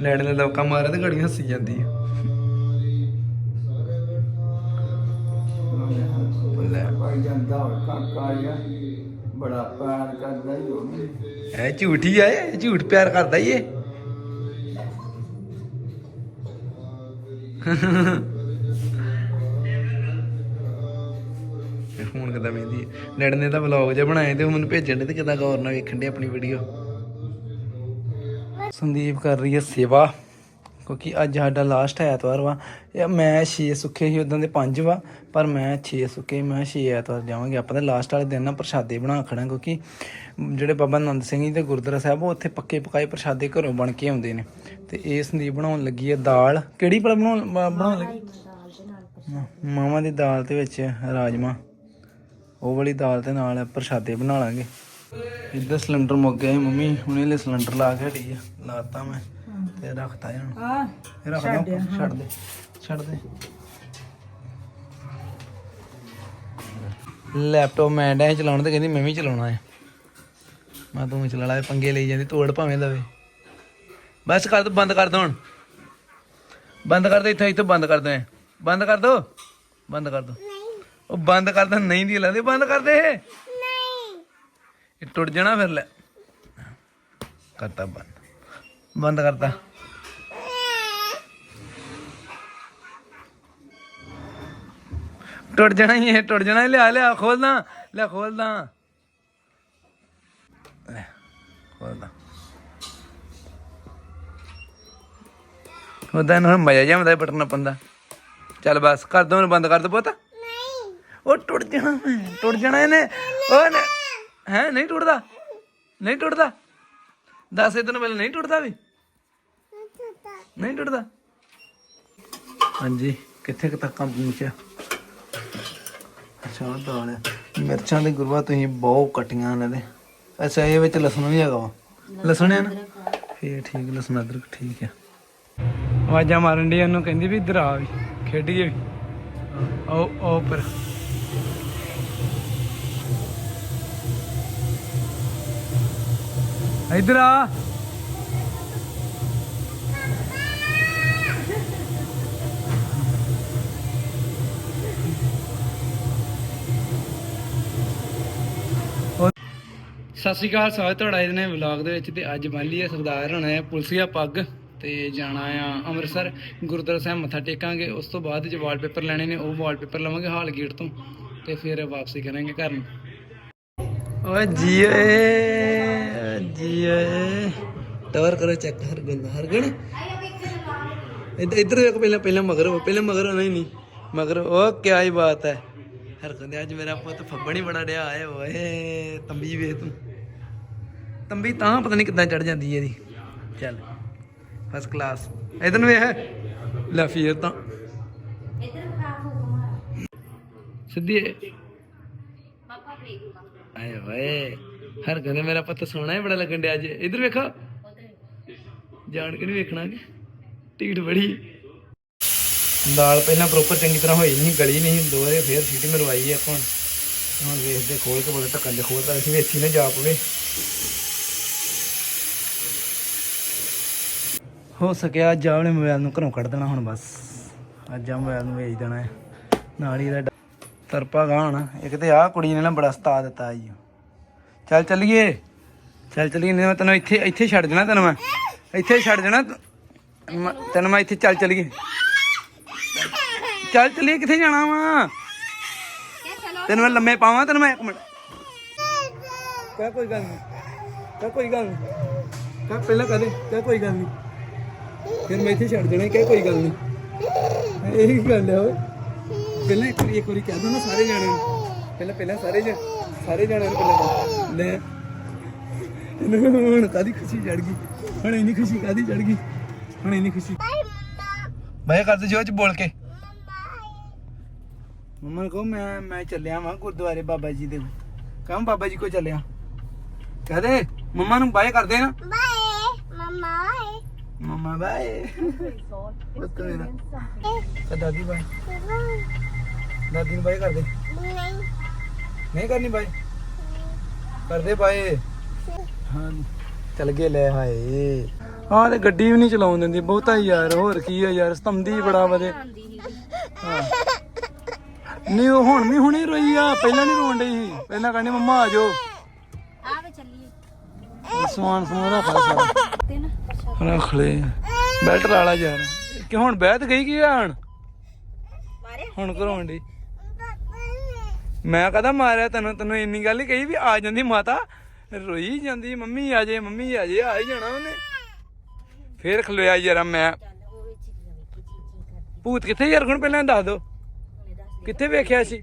ਲੈਣ ਨੇ ਦਵਕਾ ਮਾਰਿਆ ਤੇ ਘੜੀ ਹੱਸੀ ਜਾਂਦੀ ਆ ਭਾਈ ਜਾਂਦਾ ਕਾਕਾ ਬੜਾ ਪਿਆਰ ਕਰਦਾ ਹੀ ਹੋਵੇ ਇਹ ਝੂਠੀ ਆ ਇਹ ਝੂਠ ਪਿਆਰ ਕਰਦਾ ਈ ਇਹ। ਹੁਣ ਕਿਦਾਂ ਵੇਂਦੀ ਨੜ ਨੇ ਤਾਂ ਵਲੌਗ ਜਿਹਾ ਬਣਾਇਆ ਤੇ ਉਹ ਮੈਨੂੰ ਭੇਜਣ ਦੇ ਤੇ ਕਿਦਾਂ ਗੌਰ ਨਾਲ ਵੇਖਣ ਦੇ ਆਪਣੀ ਵੀਡੀਓ ਸੰਦੀਪ ਕਰ ਰਹੀ ਹੈ ਸੇਵਾ ਕਿਉਂਕਿ ਅੱਜ ਸਾਡਾ ਲਾਸਟ ਐਤਵਾਰ ਵਾ। ਇਹ ਮੈਂ 6 ਸੁੱਕੇ ਸੀ ਉਦਾਂ ਦੇ 5 ਵਾ ਪਰ ਮੈਂ 6 ਸੁੱਕੇ ਮੈਂ 6 ਐਤਵਾਰ ਜਾਵਾਂਗੇ। ਆਪਾਂ ਤਾਂ ਲਾਸਟ ਵਾਲੇ ਦਿਨ ਨਾ ਪ੍ਰਸ਼ਾਦੇ ਬਣਾ ਖੜਾ ਕਿਉਂਕਿ ਜਿਹੜੇ ਬਾਬਾ ਨੰਦ ਸਿੰਘ ਜੀ ਦੇ ਗੁਰਦੁਆਰਾ ਸਾਹਿਬ ਉਹ ਉੱਥੇ ਪੱਕੇ ਪਕਾਏ ਪ੍ਰਸ਼ਾਦੇ ਘਰੋਂ ਬਣ ਕੇ ਆਉਂਦੇ ਨੇ। ਤੇ ਇਹ ਸੰਦੀਪ ਬਣਾਉਣ ਲੱਗੀ ਹੈ ਦਾਲ। ਕਿਹੜੀ ਭਲਾ ਬਣਾਉਣ ਬਣਾਉਣ ਲੱਗੀ? ਮਾਵਾਂ ਦੀ ਦਾਲ ਤੇ ਵਿੱਚ ਰਾਜਮਾ ਉਹ ਵਾਲੀ ਦਾਲ ਤੇ ਨਾਲ ਪ੍ਰਸ਼ਾਦੇ ਬਣਾ ਲਾਂਗੇ। ਇੱਧਰ ਸਿਲੰਡਰ ਮੁੱਕ ਗਿਆ ਸੀ ਮੰਮੀ ਹੁਣੇ ਲਈ ਸਿਲੰਡਰ ਲਾ ਕੇ ਹਟੀ ਆ ਲਾਤਾ ਮੈਂ ਤੇ ਰੱਖਤਾ ਇਹਨੂੰ। ਆ ਇਹ ਰੱਖ ਦੇ ਛੱਡ ਦੇ ਛੱਡ ਦੇ। ਲੈਪਟਾਪ ਮੈਂ ਡੈ ਚਲਾਉਣ ਤੇ ਕਹਿੰਦੀ ਮੈਂ ਵੀ ਚਲਾਉਣਾ ਹੈ ਮੈਂ ਤੂੰ ਚਲਾ ਲੈ ਪੰਗੇ ਲਈ ਜਾਂਦੀ ਤੋੜ ਭਾਵੇਂ ਲਵੇ। ਬਸ ਕਰ ਦੋ ਬੰਦ ਕਰ ਦੋ ਹੁਣ। ਬੰਦ ਕਰ ਦੇ ਇੱਥੇ ਇੱਥੇ ਬੰਦ ਕਰ ਦੋ। ਬੰਦ ਕਰ ਦੋ ਬੰਦ ਕਰ ਦੋ। ਉਹ ਬੰਦ ਕਰ ਦੇ ਨਹੀਂ ਦੀ ਲਾਦੇ ਬੰਦ ਕਰ ਦੇ ਇਹ ਟੁੱਟ ਜਾਣਾ ਫਿਰ ਲੈ। ਕਰਤਾ ਬੰਦ। ਬੰਦ ਕਰਤਾ। ਟੁੱਟ ਜਾਣਾ ਹੀ ਇਹ ਟੁੱਟ ਜਾਣਾ ਹੀ, ਲਿਆ ਲਿਆ ਖੋਲਦਾ। ਲੈ ਖੋਲਦਾ। ਲੈ ਖੋਲਦਾ। ਉਹਦਾ ਨਾ ਮਜ਼ਾ ਜਿਹਾ ਆਉਂਦਾ ਬਟਨ ਨੱਪਣ ਚੱਲ ਬਸ ਕਰ ਦੋ ਇਹਨੂੰ ਬੰਦ ਕਰ ਦੋ ਪੁੱਤ। ਨਹੀਂ। ਉਹ ਟੁੱਟ ਜਾਣਾ ਟੁੱਟ ਜਾਣਾ ਇਹਨੇ। ਉਹ ਹੈ ਨਹੀਂ ਟੁੱਟਦਾ? ਨਹੀਂ ਟੁੱਟਦਾ? ਦੱਸ ਇਤਨ ਪਹਿਲਾਂ ਨਹੀਂ ਟੁੱਟਦਾ ਵੀ? ਨਹੀਂ ਟੁੱਟਦਾ? ਹਾਂਜੀ ਕਿੱਥੇ ਕੁ ਤੱਕ ਕੰਮ ਪਹੁੰਚਿਆ? ਅੱਛਾ ਉਹ ਦਾਲ ਹੈ ਮਿਰਚਾਂ ਦੇ ਗੁਰਵਾ ਤੁਸੀਂ ਬਹੁਤ ਕਟੀਆਂ ਨੇ ਤੇ ਅੱਛਾ ਇਹ ਵਿੱਚ ਲਸਣ ਵੀ ਹੈਗਾ ਵਾ? ਲਸਣ ਹੈ ਨਾ? ਫੇਰ ਠੀਕ ਲਸਣ ਅਦਰਕ ਠੀਕ ਹੈ ਆਵਾਜ਼ਾਂ ਮਾਰਨ ਦੀ ਉਹਨੂੰ ਕਹਿੰਦੀ ਵੀ ਇੱਧਰ ਆ ਵੀ ਖੇਡੀਏ ਵੀ। ਉਹ ਉਹ ਉੱਪਰ। ਇੱਧਰ ਆ। ਸਤਿ ਸ਼੍ਰੀ ਅਕਾਲ ਸਵਾਗਤ ਤੁਹਾਡਾ ਇਹਨੇ ਵਲੌਗ ਦੇ ਵਿੱਚ ਤੇ ਅੱਜ ਬੰਨ ਲਈ ਹੈ ਸਰਦਾਰ ਹੋਣਾ ਹੈ ਪੁਲਸੀਆ ਪੱਗ ਤੇ ਜਾਣਾ ਆ ਅੰਮ੍ਰਿਤਸਰ। ਗੁਰਦੁਆਰਾ ਸਾਹਿਬ ਮੱਥਾ ਟੇਕਾਂਗੇ ਉਸ ਤੋਂ ਬਾਅਦ ਜੇ ਵਾਲਪੇਪਰ ਲੈਣੇ ਨੇ ਉਹ ਵਾਲਪੇਪਰ ਲਵਾਂਗੇ ਹਾਲ ਗੇਟ ਤੋਂ ਤੇ ਫਿਰ ਵਾਪਸੀ ਕਰਾਂਗੇ ਘਰ ਨੂੰ। ਓਏ ਜੀ ਓਏ ਟਵਰ ਕਰੋ ਚੈੱਕ ਹਰ ਗੁੰਦ ਹਰ ਗੁਣ ਇੱਧਰ ਇੱਧਰ ਵੇਖ ਪਹਿਲਾਂ ਪਹਿਲਾਂ ਮਗਰ ਪਹਿਲਾਂ ਮਗਰ ਹੋਣਾ ਹੀ ਨਹੀਂ ਮਗਰ ਉਹ ਕੀ ਹੀ ਬਾਤ ਹੈ ਹਰ ਕਹਿੰਦੇ ਅੱਜ ਮੇਰਾ ਪੁੱਤ ਫੱਬਣ ਹੀ ਬੜਾ ਡਿਆ ਆਏ ਓਏ ਤੰਬੀ ਵੇਖ ਤੂੰ ਤੰਬੀ ਤਾਂ ਪਤਾ ਨਹੀਂ ਕਿੱਦਾਂ ਚੜ ਜਾਂਦੀ ਇਹਦੀ ਚੱਲ ਫਸਟ ਕਲਾਸ ਇਧਰ ਨੂੰ ਵੇਖ ਲੈ ਫੇਰ ਤਾਂ ਸਿੱਧੀ ਆਏ ਓਏ ਹਰ ਕਹਿੰਦੇ ਮੇਰਾ ਪੁੱਤ ਸੋਹਣਾ ਹੀ, ਬੜਾ ਲੱਗਣ ਡਿਆ ਅੱਜ। ਇਧਰ ਵੇਖੋ। ਜਾਣ ਕੇ ਨਹੀਂ ਵੇਖਣਾ ਕਿ ਢੀਠ ਬੜੀ। ਦਾਲ ਪਹਿਲਾਂ ਪ੍ਰੋਪਰ ਚੰਗੀ ਤਰ੍ਹਾਂ ਹੋਈ ਨਹੀਂ ਗਲੀ ਨਹੀਂ ਦੋ ਫੇਰ ਸੀਟੀ ਮਰਵਾਈ ਹੈ ਹੁਣ ਹੁਣ ਵੇਖਦੇ ਖੋਲ ਕੇ ਬੋਲੇ ਢੱਕਣ ਦੇ ਖੋਲਦਾ ਅਸੀਂ ਵੇਚੀ ਨਾ ਜਾ ਪਵੇ। ਹੋ ਸਕਿਆ ਅੱਜ ਆਪਣੇ ਮੋਬਾਈਲ ਨੂੰ ਘਰੋਂ ਕੱਢ ਦੇਣਾ ਹੁਣ ਬਸ। ਅੱਜ ਆ ਮੋਬਾਈਲ ਨੂੰ ਵੇਚ ਦੇਣਾ ਹੈ। ਨਾਲ ਹੀ ਇਹਦਾ ਤਰਪਾ ਗਾਣ ਇੱਕ ਤੇ ਆਹ ਕੁੜੀ ਨੇ ਨਾ ਬੜਾ ਸਤਾ ਦਿੱਤਾ ਜੀ। ਚੱਲ ਚੱਲੀਏ। ਚੱਲ ਚੱਲੀਏ, ਨਹੀਂ ਮੈਂ ਤੈਨੂੰ ਇੱਥੇ ਇੱਥੇ ਛੱਡ ਦੇਣਾ ਤੈਨੂੰ ਮੈਂ। ਇੱਥੇ ਛੱਡ ਦੇਣਾ ਤੈਨੂੰ ਮੈਂ- ਇੱਥੇ ਚੱਲ ਚੱਲੀਏ। ਚੱਲ ਚੱਲੀਏ, ਕਿੱਥੇ ਜਾਣਾ ਵਾ? ਤੈਨੂੰ ਮੈਂ ਲੰਮੇ ਪਾਵਾਂ, ਤੈਨੂੰ ਮੈਂ ਇੱਕ ਮਿੰਟ। ਕਹਿ ਕੋਈ ਗੱਲ ਨਹੀਂ। ਕਹਿ ਕੋਈ ਗੱਲ ਨਹੀਂ। ਕਹਿ ਪਹਿਲਾਂ ਕਹਦੇ ਕਹਿ ਕੋਈ ਗੱਲ ਨਹੀਂ। ਫਿਰ ਮੈਂ ਇੱਥੇ ਛੱਡ ਦੇਣਾ, ਕਹਿ ਕੋਈ ਗੱਲ ਨਹੀਂ। ਇਹੀ ਗੱਲ ਹੈ ਓਏ। ਪਹਿਲਾਂ ਇੱਕ ਵਾਰੀ ਇੱਕ ਵਾਰੀ ਕਹਿ ਦੋ ਨਾ ਸਾਰੇ ਜਾਣੇ ਨੂੰ। ਪਹਿਲਾਂ ਪਹਿਲਾਂ ਸਾਰੇ ਜਣ ਸਾਰੇ ਜਾਣੇ ਨੂੰ ਪਹਿਲਾਂ ਲੈ। ਇਹਨੂੰ ਹੁਣ ਕਾਦੀ ਖੁਸ਼ੀ ਚੜ ਗਈ? ਹੁਣ ਇੰਨੀ ਖੁਸ਼ੀ ਕਾਦੀ ਚੜ ਗਈ? ਹੁਣ ਇੰਨੀ ਖੁਸ਼ੀ ਬਾਈ ਕਰਦੇ ਜੋ ਚ ਬੋਲ ਕੇ। ਮੰਮਾ ਕਹੋ ਮੈਂ ਮੈਂ ਚੱਲਿਆ ਵਾਂ ਗੁਰਦੁਆਰੇ ਬਾਬਾ ਜੀ ਦੇ ਕਹਾਂ ਬਾਬਾ ਜੀ ਕੋ ਚੱਲਿਆ? ਕਹਦੇ ਮੰਮਾ ਨੂੰ ਬਾਏ ਕਰਦੇ ਨਾ। ਮੰਮਾ ਬਾਏ। ਮੇਰਾ ਕਹ ਦਾਦੀ ਬਾਏ। ਦਾਦੀ ਨੂੰ ਬਾਏ ਕਰਦੇ। ਨਹੀਂ। ਕਰਨੀ ਬਾਏ ਕਰਦੇ ਬਾਏ। ਹਾਂ ਚੱਲ ਗਏ ਲੈ ਹਾਏ। ਆਹ ਤੇ ਗੱਡੀ ਵੀ ਨਹੀਂ ਚਲਾਉਣ ਦਿੰਦੀ। ਬਹੁਤਾ ਹੀ ਯਾਰ ਹੋਰ ਕੀ ਆ ਯਾਰ ਸਤੰਦੀ ਬੜਾ ਵਧੇ। ਹਾਂ। ਨਹੀਂ ਉਹ ਹੁਣ ਵੀ ਹੁਣੇ ਰੋਈ ਆ। ਪਹਿਲਾਂ ਨਹੀਂ ਰੋਣ ਡਈ ਸੀ। ਪਹਿਲਾਂ ਕਹਿੰਦੀ ਮੰਮਾ ਆ ਜਾਓ। ਆ ਵੇ ਚੱਲੀਏ। ਸਮਾਨ ਸਮੂਨ ਰੱਖ ਲੈ ਸਾਰਾ। ਤੇ ਨਾ ਪ੍ਰਸ਼ਾਦ ਰੱਖ ਲੈ। ਬੈਲਟ ਲਾ ਲਾ ਯਾਰ। ਕਿ ਹੁਣ ਬਹਿਤ ਗਈ ਕੀ ਆ ਹਣ? ਮਾਰੇ ਹੁਣ ਕਰਾਉਣ ਡਈ। ਮੈਂ ਕਹਦਾ ਮਾਰਿਆ ਤੈਨੂੰ ਤੈਨੂੰ ਇੰਨੀ ਗੱਲ ਹੀ ਕਹੀ ਵੀ ਆ ਜਾਂਦੀ ਮਾਤਾ। ਰੋਈ ਜਾਂਦੀ ਮੰਮੀ ਆ ਜੇ ਮੰਮੀ ਆ ਜੇ ਆ ਹੀ ਜਾਣਾ ਉਹਨੇ। ਫੇਰ ਖਲੋਇਆ ਯਾਰ ਮੈਂ। ਭੂਤ ਕਿੱਥੇ ਯਾਰ ਹੁਣ ਪਹਿਲਾਂ ਦੱਸ ਦੋ। ਕਿੱਥੇ ਵੇਖਿਆ ਸੀ?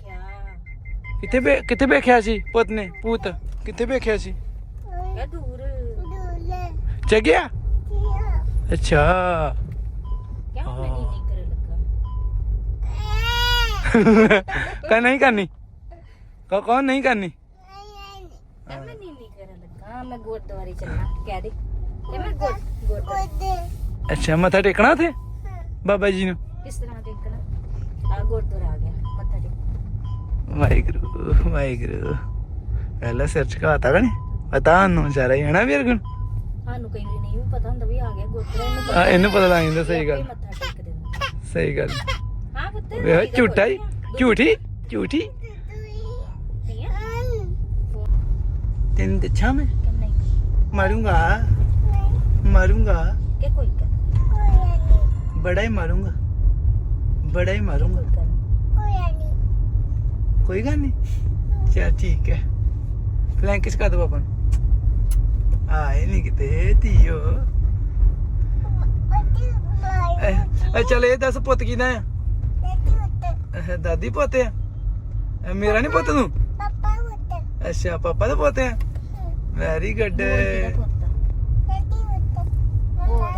ਕਿੱਥੇ ਵੇ- ਕਿੱਥੇ ਵੇਖਿਆ ਸੀ ਪੁੱਤ ਨੇ ਭੂਤ? ਕਿੱਥੇ ਵੇਖਿਆ ਸੀ? ਦੂਰ। ਚ ਗਿਆ? ਅੱਛਾ। ਕਿਆ ਨਹੀਂ ਨਹੀਂ ਕਰਨ। ਕਾ ਨਹੀਂ ਕਰਨੀ ਕਾ ਕੌਣ ਨਹੀਂ ਕਰਨੀ? ਮੈਂ ਨਹੀਂ ਨਹੀਂ ਕਰਨ ਲੱਗਾ ਮੈਂ ਗੁਰਦੁਆਰੇ ਚੱਲਣਾ ਕਹਿ ਦੇ। ਤੇ ਮੈਂ ਗੁਰ ਗੁਰਦੁਆਰੇ। ਅੱਛਾ ਮੱਥਾ ਟੇਕਣਾ ਤੇ ਬਾਬਾ ਜੀ ਨੂੰ? ਕਿਸ ਤਰ੍ਹਾਂ ਦੇਖਣਾ ਆ ਗੁਰਦੁਆਰਾ ਆ ਗਿਆ ਮੱਥਾ ਟੇਕ। ਵਾਹਿਗੁਰੂ ਵਾਹਿਗੁਰੂ। ਪਹਿਲਾਂ ਸਿਰ ਝੁਕਾਤਾ ਕਣੇ ਪਤਾ ਨੂੰ ਸਾਰਾ ਹੀ ਹਨਾ ਵੀਰ ਗੁਣ ਸਾਨੂੰ ਕਈ ਵਾਰੀ ਨਹੀਂ ਵੀ ਪਤਾ ਹੁੰਦਾ ਵੀ ਆ ਗਿਆ ਗੁਰਦੁਆਰਾ ਇਹਨੂੰ ਪਤਾ ਆ ਇਹਨੂੰ ਪਤਾ ਲੱਗ ਜਾਂਦਾ ਸਹੀ ਗੱਲ। ਸਹੀ ਗੱਲ। ਹਾਂ ਪੁੱਤ ਵੇ ਝੂਠਾ ਹੀ ਝੂਠੀ ਝੂਠੀ। ਤੈਨੂੰ ਦੱਛਾ ਮੈਂ? ਕਿ ਨਹੀਂ। ਮਾਰੂੰਗਾ। ਮਾਰੂੰਗਾ ਕਿ ਕੋਈ ਕਰ ਬੜਾ ਹੀ ਮਾਰੂੰਗਾ। ਬੜਾ ਹੀ ਮਾਰੂੰਗਾ। ਕੋਈ ਗੱਲ ਨਹੀਂ। ਚਲ ਠੀਕ ਹੈ। ਫਲੈਂਕ ਕਿਸ ਕਾ ਦੋ ਆਪਾਂ ਆਏ ਨਹੀਂ ਕਿਤੇ ਧੀਓ। ਐ ਚਲ ਇਹ ਦੱਸ ਪੁੱਤ ਕਿਹਦਾ ਆ ਇਹ ਦਾਦੀ ਪੁੱਤ ਆ। ਇਹ ਮੇਰਾ ਨਹੀਂ ਪੁੱਤ ਤੂੰ? ਅੱਛਾ ਪਾਪਾ ਦਾ ਪੁੱਤ ਆ। ਵੈਰੀ ਗੁੱਡ ਹੋਰ?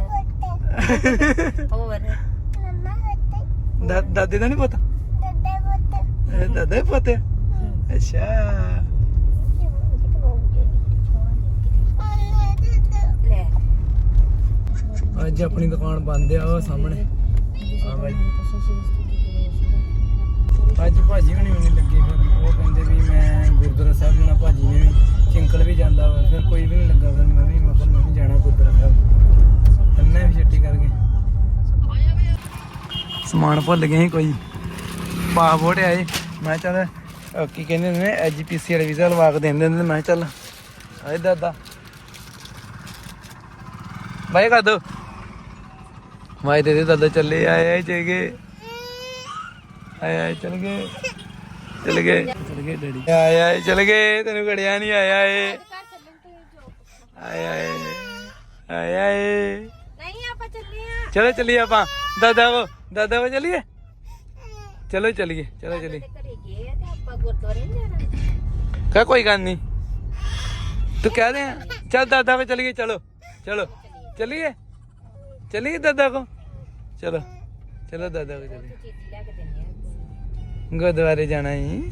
ਦਾਦੇ ਦਾ ਨਹੀਂ ਪੁੱਤ? ਦਾਦਾ ਹੀ ਪੁੱਤ ਅੱਛਾ। ਲੈ। ਅੱਜ ਆਪਣੀ ਦੁਕਾਨ ਬੰਦ ਆ ਉਹ ਸਾਹਮਣੇ। ਆ ਬਾਈ। ਗੁਰਦੁਆਰਾ ਸਾਹਿਬ ਜਾਣਾ, ਭਾਜੀ ਨੇ ਵੀ ਚਿੰਕਲ ਵੀ ਜਾਂਦਾ ਵਾ, ਫਿਰ ਕੋਈ ਵੀ ਨਹੀਂ ਲੱਗਾ ਫਿਰ ਮੈਂ ਵੀ ਮੈਂ ਮੈਂ ਵੀ ਜਾਣਾ ਗੁਰਦੁਆਰਾ ਸਾਹਿਬ। ਤੰਨੇ ਵੀ ਛੁੱਟੀ ਕਰਕੇ। ਸਮਾਨ ਭੁੱਲ ਗਏ ਸੀ ਕੋਈ। ਪਾਸਪੋਰਟ ਆਏ ਮੈਂ ਕਿਹਾ ਚੱਲ, ਅਹ ਕੀ ਕਹਿੰਦੇ ਨੇ ਐਜੀਪੀਸੀ ਵਾਲੇ ਵੀਜ਼ਾ ਲਵਾ ਕੇ ਦਿੰਦੇ ਨੇ। ਮੈਂ ਚੱਲ ਆਏ ਦਾਦਾ ਬਾਈ ਕਰ ਦੋ। ਮਾਈ ਦੇ ਦੇ ਦਾਦਾ ਚੱਲੇ ਆਏ ਆਏ ਚਲੇ ਆਏ ਆਏ ਚਲ ਗਏ। ਚਲ ਗਏ। ਚਲ ਗਏ ਡੈਡੀ। ਆਏ ਆਏ ਚਲ ਗਏ ਤੈਨੂੰ ਘੜਿਆ ਨਹੀਂ ਆਇਆ ਏ। ਆਏ ਆਏ ਆਏ ਆਏ। ਨਹੀਂ ਆਪਾਂ ਚੱਲੇ ਆ। ਚਲੋ ਚੱਲੀਏ ਆਪਾਂ। ਦਾਦਾ ਕੋ ਦਾਦਾ ਕੋ ਚੱਲੀਏ? ਚਲੋ ਚੱਲੀਏ ਚਲੋ ਚੱਲੀਏ। ਕਹ ਕੋਈ ਗੱਲ ਨਹੀਂ ਤੂੰ ਕਹਿ ਦੇ ਚੱਲ ਦਾਦਾ ਕੋ ਚੱਲੀਏ ਚਲੋ ਚਲੋ। ਚੱਲੀਏ? ਚੱਲੀਏ ਦਾਦਾ ਕੋ? ਚਲੋ ਚਲੋ ਦਾਦਾ ਕੋ ਚੱਲੀਏ। ਕੇ ਗੁਰਦੁਆਰੇ ਜਾਣਾ ਹੀ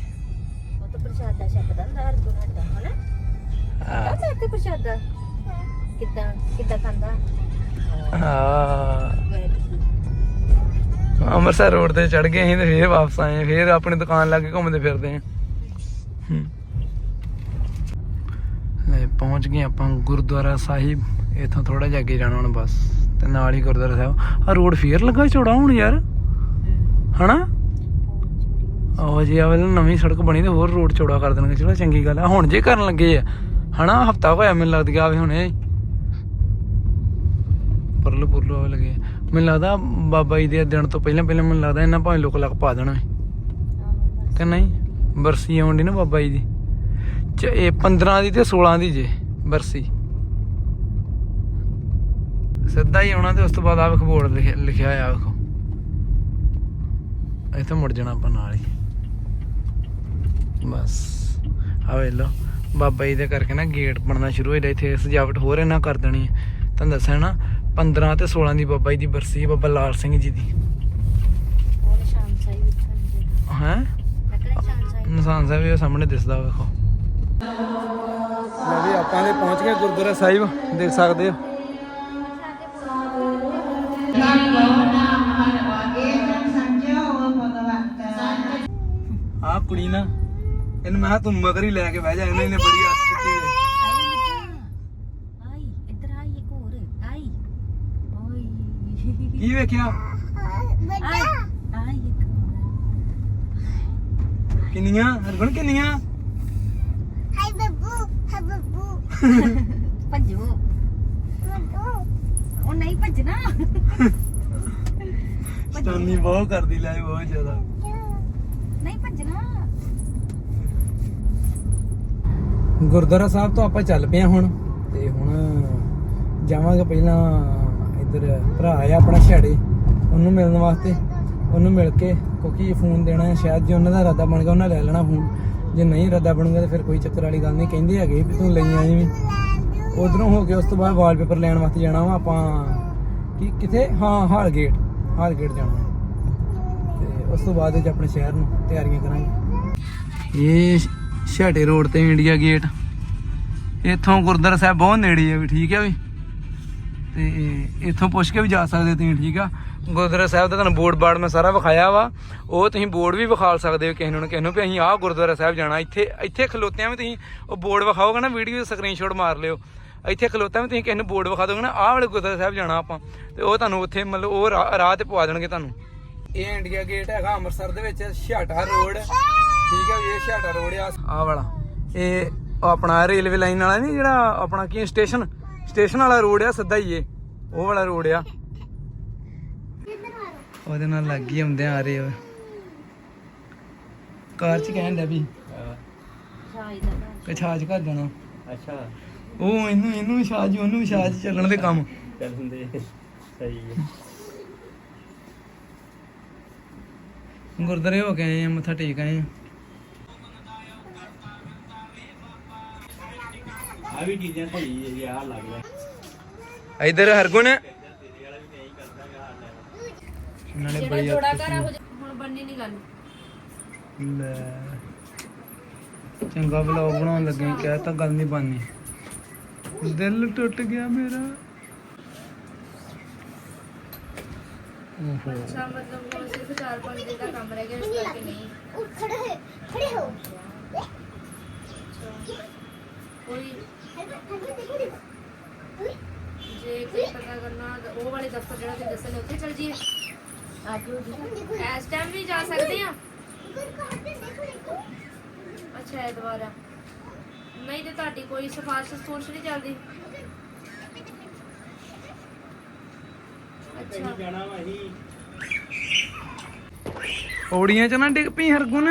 ਉਹ ਤਾਂ ਪ੍ਰਸ਼ਾਦਾ ਛਕਦਾ ਹੁੰਦਾ ਹਰ ਗੁਨਾਡਾ ਹਨਾ? ਹਾਂ। ਆ ਤੇ ਪ੍ਰਸ਼ਾਦਾ? ਕਿੱਦਾਂ ਕਿੱਦਾਂ ਖਾਂਦਾ? ਹਾਂ. ਅੰਮ੍ਰਿਤਸਰ ਰੋਡ ਤੇ ਚੜ ਗਏ ਅਸੀਂ ਤੇ ਫੇਰ ਵਾਪਸ ਆਏ ਫੇਰ ਆਪਣੀ ਦੁਕਾਨ ਲਾ ਕੇ ਘੁੰਮਦੇ ਫਿਰਦੇ ਆ ਹੂੰ। ਲੈ ਪਹੁੰਚ ਗਏ ਆਪਾਂ ਗੁਰਦੁਆਰਾ ਸਾਹਿਬ। ਇੱਥੋਂ ਥੋੜਾ ਜਿਹਾ ਅੱਗੇ ਜਾਣਾ ਹੁਣ ਬਸ। ਤੇ ਨਾਲ ਹੀ ਗੁਰਦੁਆਰਾ ਸਾਹਿਬ। ਆ ਰੋਡ ਫੇਰ ਲੱਗਾ ਚੌੜਾ ਹੁਣ ਯਾਰ। ਹਨਾ? ਉਹ ਜੀ ਆ ਵੇਲੇ ਨਵੀਂ ਸੜਕ ਬਣੀ ਤੇ ਹੋਰ ਰੋਡ ਚੌੜਾ ਕਰ ਦੇਣਗੇ। ਚਲੋ ਚੰਗੀ ਗੱਲ ਆ। ਹੁਣ ਜੇ ਕਰਨ ਲੱਗੇ ਆ, ਹਨਾ? ਹਫਤਾ ਹੋਇਆ ਮੈਨੂੰ ਲੱਗਦਾ ਗਿਆ ਹੁਣੇ। ਪਰਲ ਪੁਰਲ ਹੋਵੇ ਲੱਗੇ। ਮੈਨੂੰ ਲੱਗਦਾ ਬਾਬਾ ਜੀ ਦੇ ਦਿਨ ਤੋਂ ਪਹਿਲਾਂ ਪਹਿਲਾਂ ਮੈਨੂੰ ਲੱਗਦਾ ਇਹਨਾਂ ਭਾਵੇਂ ਲੋਕ ਲੱਗ ਪਾ ਦੇਣਾ ਕਿ ਨਹੀਂ? ਬਰਸੀ ਆਉਂਦੀ ਨਾ ਬਾਬਾ ਜੀ ਦੀ। ਚ, ਇਹ 15 ਦੀ ਤੇ 16 ਦੀ ਜੇ, ਬਰਸੀ। ਸਿੱਧਾ ਹੀ ਆਉਣਾ ਤੇ ਉਸ ਤੋਂ ਬਾਅਦ ਆ ਵੇਖ ਬੋਰਡ ਲਿਖਿਆ ਲਿਖਿਆ ਆ ਵੇਖੋ। ਇੱਥੇ ਮੁੜ ਜਾਣਾ ਆਪਾਂ ਨਾਲ ਹੀ। ਬਸ। ਆ ਵੇ ਲੋ ਬਾਬਾ ਜੀ ਦੇ ਕਰਕੇ ਨਾ ਗੇਟ ਬਣਨਾ ਸ਼ੁਰੂ ਹੋ ਜਾਂਦਾ ਇੱਥੇ ਸਜਾਵਟ ਹੋਰ ਇਹਨਾਂ ਕਰ ਦੇਣੀ ਹੈ। ਤੁਹਾਨੂੰ ਦੱਸਿਆ ਨਾ 15 ਤੇ 16 ਦੀ ਬਾਬਾ ਜੀ ਦੀ ਬਰਸੀ ਹੈ ਬਾਬਾ ਲਾਲ ਸਿੰਘ ਜੀ ਦੀ। ਹੈ? ਨਿਸ਼ਾਨ ਸਾਹਿਬ। ਇਹ ਸਾਹਮਣੇ ਦਿਸਦਾ ਵੇਖੋ। ਲੈ ਵੀ ਆਪਾਂ ਦੇ ਪਹੁੰਚ ਗਏ ਗੁਰਦੁਆਰਾ ਸਾਹਿਬ ਦੇਖ ਸਕਦੇ ਹੋ। ਆ ਕੁੜੀ ਨਾ ਇਹਨੂੰ ਮੈਂ ਕਿਹਾ ਤੂੰ ਮਗਰ ਲੈ ਕੇ ਬਹਿ ਜਾ ਇਹਨੇ ਇਹਨੇ ਬੜੀ ਆਸ ਕੀਤੀ ਹੈ। ਕੀ ਵੇਖਿਆ? ਕਿੰਨੀਆਂ? ਹਰਗਣ ਕਿੰਨੀਆਂ? ਸਟਾਨੀ ਬਹੁਤ ਕਰਦੀ ਲਾਈ ਬਹੁਤ ਜ਼ਿਆਦਾ। ਨਹੀਂ ਭੱਜਣਾ। ਗੁਰਦੁਆਰਾ ਸਾਹਿਬ ਤੋਂ ਆਪਾਂ ਚੱਲ ਪਏ ਹਾਂ ਹੁਣ ਤੇ ਹੁਣ ਜਾਵਾਂਗੇ ਪਹਿਲਾਂ ਇੱਧਰ ਭਰਾ ਆ ਆਪਣਾ ਛਾੜੇ ਉਹਨੂੰ ਮਿਲਣ ਵਾਸਤੇ, ਉਹਨੂੰ ਮਿਲ ਕੇ, ਕਿਉਂਕਿ ਫੋਨ ਦੇਣਾ ਹੈ, ਸ਼ਾਇਦ ਜੇ ਉਹਨਾਂ ਦਾ ਇਰਾਦਾ ਬਣ ਗਿਆ, ਉਹਨਾਂ ਲੈ ਲੈਣਾ ਫੋਨ। ਜੇ ਨਹੀਂ ਇਰਾਦਾ ਬਣੂਗਾ ਤਾਂ ਫਿਰ ਕੋਈ ਚੱਕਰ ਵਾਲੀ ਗੱਲ ਨਹੀਂ, ਕਹਿੰਦੇ ਹੈਗੇ ਵੀ ਤੂੰ ਲਈ ਆਈ ਵੀ ਉਧਰੋਂ ਹੋ ਕੇ ਉਸ ਤੋਂ ਬਾਅਦ ਵਾਲਪੇਪਰ ਲੈਣ ਵਾਸਤੇ ਜਾਣਾ ਵਾ ਆਪਾਂ, ਕਿ ਕਿਥੇ? ਹਾਂ, ਹਾਲ ਗੇਟ ਹਾਲ ਗੇਟ ਜਾਣਾ ਵਾ। ਤੇ ਉਸ ਤੋਂ ਬਾਅਦ ਵਿੱਚ ਆਪਣੇ ਸ਼ਹਿਰ ਨੂੰ ਤਿਆਰੀਆਂ ਕਰਾਂਗੇ। ਇਹ ਛਾਟੇ ਰੋਡ ਤੇ ਇੰਡੀਆ ਗੇਟ। ਇੱਥੋਂ ਗੁਰਦੁਆਰਾ ਸਾਹਿਬ ਬਹੁਤ ਨੇੜੇ ਆ ਵੀ, ਠੀਕ ਹੈ ਵੀ? ਤੇ ਇੱਥੋਂ ਪੁੱਛ ਕੇ ਵੀ ਜਾ ਸਕਦੇ ਤੁਸੀਂ, ਠੀਕ ਆ? ਗੁਰਦੁਆਰਾ ਸਾਹਿਬ ਦਾ ਤੁਹਾਨੂੰ ਬੋਰਡ ਬਾਰਡ ਮੈਂ ਸਾਰਾ ਵਿਖਾਇਆ ਵਾ। ਉਹ ਤੁਸੀਂ ਬੋਰਡ ਵੀ ਵਿਖਾ ਸਕਦੇ ਹੋ ਕਿਸੇ ਨੂੰ ਨਾ ਕਿਸੇ ਨੂੰ ਵੀ, ਅਸੀਂ ਆਹ ਗੁਰਦੁਆਰਾ ਸਾਹਿਬ ਜਾਣਾ। ਇੱਥੇ ਇੱਥੇ ਖਲੋਤਿਆਂ ਵੀ ਤੁਸੀਂ ਉਹ ਬੋਰਡ ਵਿਖਾਓਗੇ ਨਾ ਵੀਡੀਓ ਸਕਰੀਨਸ਼ਾਟ ਮਾਰ ਲਿਓ। ਇੱਥੇ ਖਲੋਤਿਆਂ ਵੀ ਤੁਸੀਂ ਕਿਸੇ ਨੂੰ ਬੋਰਡ ਵਿਖਾ ਦੋਗੇ ਨਾ, ਆਹ ਵਾਲੇ ਗੁਰਦੁਆਰਾ ਸਾਹਿਬ ਜਾਣਾ ਆਪਾਂ। ਤੇ ਉਹ ਤੁਹਾਨੂੰ ਉੱਥੇ ਮਤਲਬ ਉਹ ਰਾਹ ਰਾਹ ਤੇ ਪਵਾ ਦੇਣਗੇ ਤੁਹਾਨੂੰ। ਇਹ ਇੰਡੀਆ ਗੇਟ ਹੈਗਾ ਅੰਮ੍ਰਿਤਸਰ ਦੇ ਵਿੱਚ, ਛਾਟਾ ਰੋਡ। ਠੀਕ ਹੈ ਇਹ ਛਾਟਾ ਰੋਡ ਆ। ਵਾਲਾ। ਇਹ ਆਪਣਾ ਰੇਲਵੇ ਲਾਈਨ ਵਾਲਾ ਨਹੀਂ ਜਿਹੜਾ ਆਪਣਾ ਕੀ ਸਟੇਸ਼ਨ? ਸਟੇਸ਼ਨ ਵਾਲਾ ਰੋਡ ਆ ਸਿੱਧਾ ਹੀ ਇਹ। ਉਹ ਵਾਲਾ ਰੋਡ ਆ। ਉਹਦੇ ਨਾਲ ਲੱਗ ਹੀ ਆਉਂਦੇ ਆ ਰਹੇ ਕਾਰ ਚ ਕਹਿਣ ਡਿਆ ਵੀ ਕਿ ਛਾਜ ਕਰ ਜਾਣਾ ਅੱਛਾ। ਉਹ ਇਹਨੂੰ ਇਹਨੂੰ ਛਾਜ ਉਹਨੂੰ ਛਾਜ ਚੱਲਣ ਦੇ ਕੰਮ। ਚੱਲ ਹੁੰਦੇ ਸਹੀ ਹੈ। ਗੁਰਦੁਆਰੇ ਹੋ ਕੇ ਆਏ ਮੱਥਾ ਟੇਕ ਆਏ ਆ। ਆ ਵੀ ਚੀਜ਼ਾਂ ਇਧਰ ਹਰਗੁਣ। ਨਾਲੇ ਬੜੀ ਜੋੜਾ ਘਰ ਆ ਹੁਣ ਬੰਨੀ ਨਹੀਂ ਗੱਲ। ਲੈ। ਚੰਗਾ ਵਲੌਗ ਬਣਾਉਣ ਲੱਗੇ ਕਹਿ ਤਾਂ ਗੱਲ ਨਹੀਂ ਬਣਨੀ। ਦਿਲ ਟੁੱਟ ਗਿਆ ਮੇਰਾ। ਅੱਛਾ ਮਤਲਬ ਹੁਣ ਸਿਰਫ 4-5 ਦਿਨ ਦਾ ਕੰਮ ਰਹਿ ਗਿਆ ਇਸ ਕਰਕੇ ਨਹੀਂ। ਖੜੇ ਖੜੇ ਹੋ। ਕੋਈ ਜੇ ਕੋਈ ਪਤਾ ਕਰਨਾ ਤਾਂ ਉਹ ਵਾਲੇ ਦਫ਼ਤਰ ਜਿਹੜਾ ਤੁਸੀਂ ਦੱਸਣ ਉੱਥੇ ਚਲ ਜੀਏ ਆਜੋ ਜੀ ਇਸ ਟਾਈਮ ਵੀ ਜਾ ਸਕਦੇ ਆ ਅੱਛਾ ਐਤਵਾਰ ਆ। ਨਹੀਂ ਤੇ ਤੁਹਾਡੀ ਕੋਈ ਸਿਫਾਰਿਸ਼ ਸੂਰਸ਼ ਨਹੀਂ ਚੱਲਦੀ। ਅੱਛਾ। ਜਾਣਾ ਵਾ ਅਸੀਂ ਔੜੀਆਂ ਚ ਨਾ ਡਿੱਗ ਪਈ ਹਰਗੁਣ।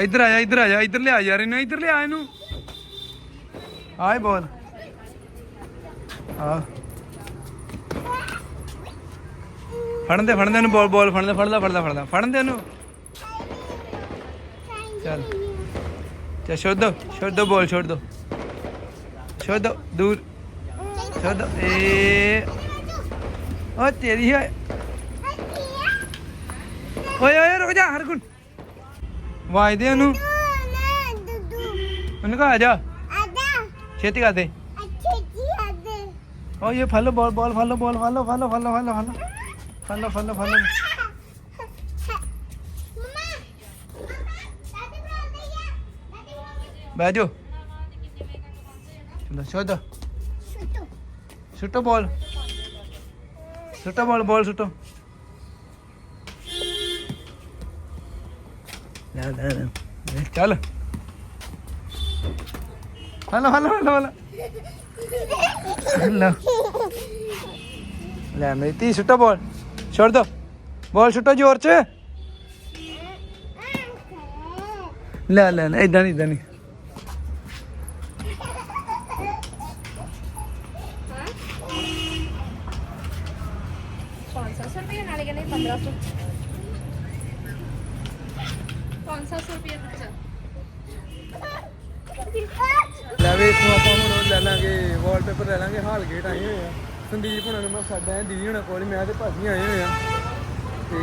ਇੱਧਰ ਆ ਜਾ ਇੱਧਰ ਆ ਜਾ ਇੱਧਰ ਲਿਆ ਯਾਰ ਇਹਨੂੰ ਇੱਧਰ ਲਿਆ ਇਹਨੂੰ। ਆਏ ਬੋਲ। ਆ ਫੜਨ ਦੇ ਫੜਨ ਦੇ ਇਹਨੂੰ ਬੋਲ ਬੋਲ ਫੜਨ ਦੇ ਫੜਦਾ ਫੜਦਾ ਫੜਦਾ ਫੜਨ ਦੇ। ਇਹਨੂੰ ਚੱਲ। ਚੱਲ ਛੋੜ ਦੋ ਛੋੜ ਦੋ ਬੋਲ ਛੋੜ ਦੋ। ਛੋੜ ਦੋ ਦੂਰ। ਛੋੜ ਦੋ। ਏ। ਓ ਤੇਰੀ ਹੈ। ਓਏ ਓਏ ਰੁਕ ਜਾ ਹਰਗੁਣ। ਵਾਜ ਦੇ ਉਹਨੂੰ। ਉਹਨੂੰ ਕਹਾ ਆ ਜਾ। ਛੇਤੀ ਕਰ ਦੇ ਓ ਇਹ ਫਾਲੋ ਬੋਲ ਬੋਲ ਫਾਲੋ ਬੋਲ follow follow follow follow follow follow follow follow ਬਹਿ ਜਾ ਚਲੋ ਛੋੜ ਦੋ ਸੁੱਟੋ ਬੋਲ ਸੁੱਟੋ ਬੋਲ ਬੋਲ ਸੁੱਟੋ ਲੈ ਲੈ ਲੈ ਲੈ, ਚੱਲ ਹਲੋ ਹਲੋ ਹਲੋ ਹਲੋ ਲੈ ਲੈ ਮੇਰੀ ਤੀ ਸੁੱਟੋ ਬੋਲ। ਛੋੜ ਦੋ। ਬੋਲ ਸੁੱਟੋ ਜ਼ੋਰ ਚ। ਲੈ ਲੈ ਲੈ ਇਦਾਂ ਨਹੀਂ ਇਦਾਂ ਨਹੀਂ। ਪੰਜ ਇੱਥੋਂ ਆਪਾਂ ਹੁਣ ਉਹ ਲੈ ਲਾਂਗੇ ਵਾਲਪੇਪਰ ਲੈ ਲਾਂਗੇ ਹਾਲ ਗੇਟ ਆਏ ਹੋਏ ਆ। ਸੰਦੀਪ ਹੁਣਾਂ ਨੂੰ ਮੈਂ ਸਾਡਾ ਹੈ ਦੀਦੀ ਹੁਣਾਂ ਕੋਲ ਮੈਂ ਤੇ ਭਾਜੀ ਆਏ ਹੋਏ ਆ। ਤੇ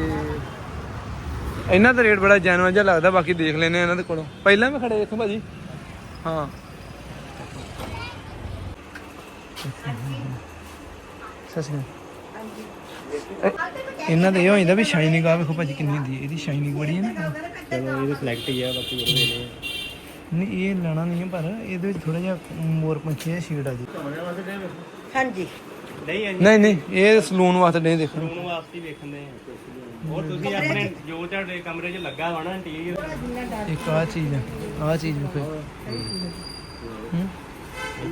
ਇਹਨਾਂ ਦਾ ਰੇਟ ਬੜਾ ਜੈਨੂਅਨ ਜਿਹਾ ਲੱਗਦਾ ਬਾਕੀ ਦੇਖ ਲੈਨੇ ਆ ਇਹਨਾਂ ਦੇ ਕੋਲੋਂ। ਪਹਿਲਾਂ ਵੀ ਖੜੇ ਇੱਥੋਂ ਭਾਜੀ। ਹਾਂ। ਸਸੀ ਇਹਨਾਂ ਦਾ ਇਹ ਹੋ ਜਾਂਦਾ ਵੀ ਸ਼ਾਈਨਿੰਗ ਆ ਵੇਖੋ ਭਾਜੀ ਕਿੰਨੀ ਹੁੰਦੀ ਹੈ ਇਹਦੀ ਸ਼ਾਈਨਿੰਗ ਬੜੀ ਹੈ ਨਾ। ਚਲੋ ਇਹ ਸਿਲੈਕਟ ਹੀ ਆ ਬਾਕੀ ਉਹ ਵੇਲੇ ਨਹੀਂ ਇਹ ਲੈਣਾ ਨਹੀਂ ਹੈ ਪਰ ਇਹਦੇ ਵਿੱਚ ਥੋੜਾ ਜਿਹਾ ਮੋਰ ਪੰਖੀ ਦਾ ਸ਼ੇਡ ਆ ਜੀ। ਹਾਂਜੀ। ਨਹੀਂ ਨਹੀਂ ਨਹੀਂ ਇਹ ਸਲੂਨ ਵਾਸਤੇ ਨਹੀਂ ਦੇਖਣ। ਨੂੰ ਵਾਸਤੇ ਹੀ ਵੇਖਣ ਦੇ ਹੋਰ ਤੁਸੀਂ ਆਪਣੇ ਜੋ ਤੁਹਾਡੇ ਕਮਰੇ 'ਚ ਲੱਗਾ ਨਾ ਇੰਟੀਰੀਅਰ ਇੱਕ ਆ ਚੀਜ਼ ਆ ਆ ਚੀਜ਼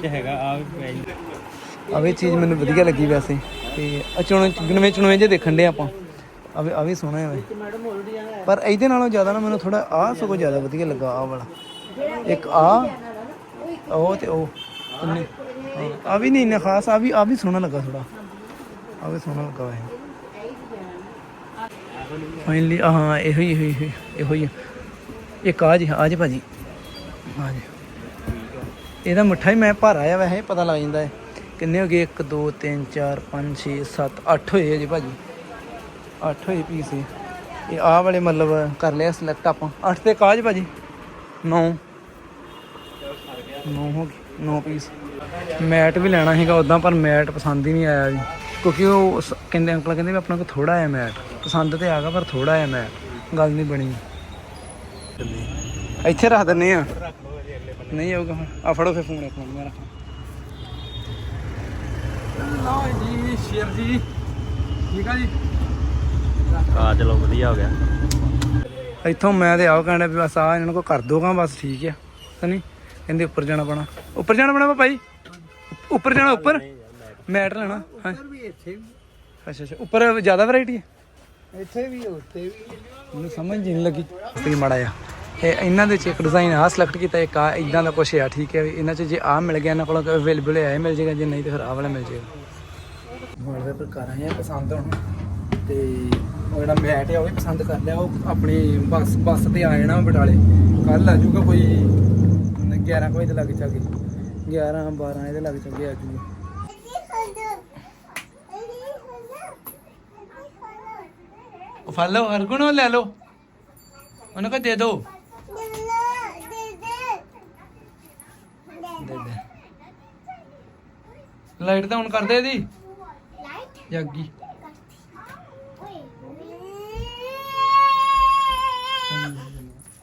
ਹੈਗਾ ਆ ਮੈਨੂੰ ਵਧੀਆ ਲੱਗੀ ਵੈਸੇ। ਤੇ ਅਚੁਣ ਗਣਵੇਂ ਚੁਣਵੇਂ ਜੇ ਦੇਖਣ ਦੇ ਆਪਾਂ। ਆਵੇ ਆ ਵੀ ਸੋਹਣਾ ਹੈ ਪਰ ਇਹਦੇ ਨਾਲੋਂ ਜ਼ਿਆਦਾ ਨਾ ਮੈਨੂੰ ਥੋੜਾ ਆਹ ਸਗੋਂ ਜ਼ਿਆਦਾ ਵਧੀਆ ਲੱਗਾ ਵਾਲਾ। ਇੱਕ ਆ। ਉਹ ਤੇ ਉਹ। ਤਿੰਨੇ ਆ ਵੀ ਨਹੀਂ, ਇੰਨਾ ਖਾਸ। ਆ ਵੀ ਆ ਵੀ ਸੋਹਣਾ ਲੱਗਾ ਥੋੜਾ ਆ ਵੀ ਸੋਹਣਾ ਲੱਗਾ ਵੈਸੇ ਫਾਈਨਲੀ ਹਾਂ, ਇਹੋ ਹੀ ਇਹੋ ਹੀ, ਇਹੋ ਹੀ- ਇੱਕ ਆ ਜੀ ਆ ਜੀ ਭਾਜੀ। ਆ ਜੀ। ਇਹਦਾ ਮਿੱਠਾ ਹੀ ਮੈਂ ਭਰ ਆਇਆ ਵੈਸੇ, ਪਤਾ ਲੱਗ ਜਾਂਦਾ ਹੈ। ਕਿੰਨੇ ਹੋ ਗਏ? 1 2 3 4 5 6 7 8 ਹੋਏ ਆ ਜੀ ਭਾਜੀ। 8 ਹੋਏ ਪੀਸ ਇਹ। ਇਹ ਆਹ ਵਾਲੇ ਮਤਲਬ ਕਰ ਲਿਆ ਸਿਲੈਕਟ ਆਪਾਂ। 8 ਤੇ ਕਾਜ ਭਾਜੀ। 9 9 ਹੋ ਗਏ 9 ਪੀਸ ਮੈਟ ਵੀ ਲੈਣਾ ਸੀਗਾ ਉਦਾਂ ਪਰ ਮੈਟ ਪਸੰਦ ਹੀ ਨਹੀਂ ਆਇਆ ਜੀ। ਕਿਉਂਕਿ ਉਹ ਸ- ਕਹਿੰਦੇ ਅੰਕਲ ਕਹਿੰਦੇ ਵੀ ਆਪਣਾ ਕੋਲ ਥੋੜਾ ਆਇਆ ਮੈਟ ਪਸੰਦ ਤੇ ਆ ਗਿਆ ਪਰ ਥੋੜਾ ਆਇਆ ਮੈਟ ਗੱਲ ਨਹੀਂ ਬਣੀ। ਇੱਥੇ ਰੱਖ ਦਿੰਨੇ ਆ। ਨਹੀਂ ਆਊਗਾ ਹੁਣ ਆ ਫੜੋ ਫੇ ਫੋਨ ਇੱਕ ਮਿੰਟ ਮੈਂ ਰੱਖਾਂ ਲਓ ਜੀ ਸ਼ੇਰ ਜੀ ਠੀਕ ਆ ਜੀ? ਆ ਚਲੋ ਵਧੀਆ ਹੋ ਗਿਆ। ਇੱਥੋਂ ਮੈਂ ਤੇ ਆਹ ਕਹਿੰਦਾ ਵੀ ਬਸ ਆ ਇਹਨਾਂ ਨੂੰ ਕੋ ਕਰ ਦੋਗਾ ਬਸ ਠੀਕ ਆ ਸਨੀ ਕਹਿੰਦੇ ਉੱਪਰ ਜਾਣਾ ਪੈਣਾ। ਉੱਪਰ ਜਾਣਾ ਪੈਣਾ ਭਾਈ ਉੱਪਰ ਜਾਣਾ ਉੱਪਰ? ਮੈਟ ਲੈਣਾ ਹਾਂ। ਵੀ ਇੱਥੇ ਅੱਛਾ ਅੱਛਾ। ਉੱਪਰ ਜ਼ਿਆਦਾ ਵੈਰਾਈਟੀ ਹੈ? ਇੱਥੇ ਵੀ ਉੱਤੇ ਵੀ। ਮੈਨੂੰ ਸਮਝ ਹੀ ਨਹੀਂ ਲੱਗੀ। ਤੇ ਮਾੜਾ ਆ ਇਹ ਇਹਨਾਂ ਦੇ ਚ ਇੱਕ ਡਿਜ਼ਾਈਨ ਆ ਸਿਲੈਕਟ ਕੀਤਾ ਇੱਕ ਆ ਇਦਾਂ ਦਾ ਕੁਛ ਆ ਠੀਕ ਹੈ? ਵੀ ਇਹਨਾਂ ਚ ਜੇ ਆ ਮਿਲ ਗਿਆ ਇਹਨਾਂ ਕੋਲ ਅਵੇਲੇਬਲ ਹੈ ਇਹ ਮਿਲ ਜਾਏਗਾ। ਜੇ ਨਹੀਂ ਤੇ ਫਿਰ ਆ ਵਾਲਾ ਮਿਲ ਜਾਏਗਾ। ਹੁਣ ਦੇ ਪ੍ਰਕਾਰ ਆ ਪਸੰਦ ਹੁਣ। ਤੇ ਉਹ ਜਿਹੜਾ ਮੈਟ ਆ ਉਹ ਵੀ ਪਸੰਦ ਕਰ ਲਿਆ। ਉਹ ਆਪਣੀ ਬੱਸ ਬੱਸ ਤੇ ਆ ਜਾਣਾ ਬਟਾਲੇ। ਕੱਲ ਆ ਜਾਊਗਾ ਕੋਈ 11 ਕੁ ਵਜੇ ਦੇ ਲੱਗ ਚੱਗੇ 11 12 ਇਹਦੇ ਲੱਗ ਚੱਗੇ ਆ ਜੂਗਾ ਉਹ ਫੜ ਲਓ ਹਰਗੁਣ ਉਹ ਲੈ ਲਓ। ਉਹਨੂੰ ਕਹ ਦੇ ਦਿਓ ਦੇ ਦੇ। ਲਾਈਟ ਤਾਂ ਹੁਣ ਕਰ ਦੇ ਇਹਦੀ। ਜਾਗੀ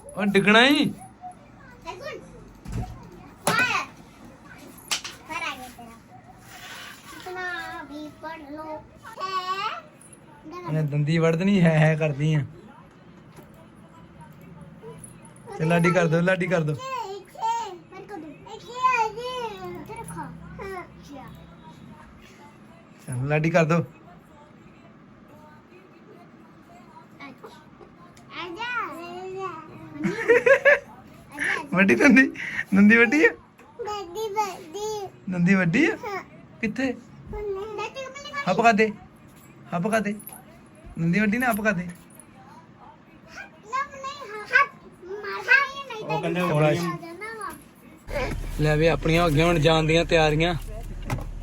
ਉਹ ਡਿੱਗਣਾ ਹੀ ਉਹਨੇ ਦੰਦੀ ਵੜਦਣੀ ਹੈ ਹੈ ਕਰਦੀ ਆ। ਤੇ ਲਾਡੀ ਕਰ ਦੋ ਲਾਡੀ ਕਰ ਦੋ। ਚੱਲ ਲਾਡੀ ਕਰ ਦੋ। ਵੱਡੀ ਦੰਦੀ ਦੰਦੀ ਵੱਡੀ ਆ? ਦੰਦੀ ਵੱਡੀ ਆ? ਕਿੱਥੇ? ਹੱਪ ਕਾ ਦੇ ਹੱਪ ਕਾ ਦੇ ਦੰਦੀ ਵੱਡੀ ਨਾ ਹੱਪ ਕਾ ਦੇ ਉਹ ਕਹਿੰਦੇ ਥੋੜਾ ਲੈ ਵੀ ਆਪਣੀਆਂ ਹੋ ਗਈਆਂ ਹੁਣ ਜਾਣ ਦੀਆਂ ਤਿਆਰੀਆਂ।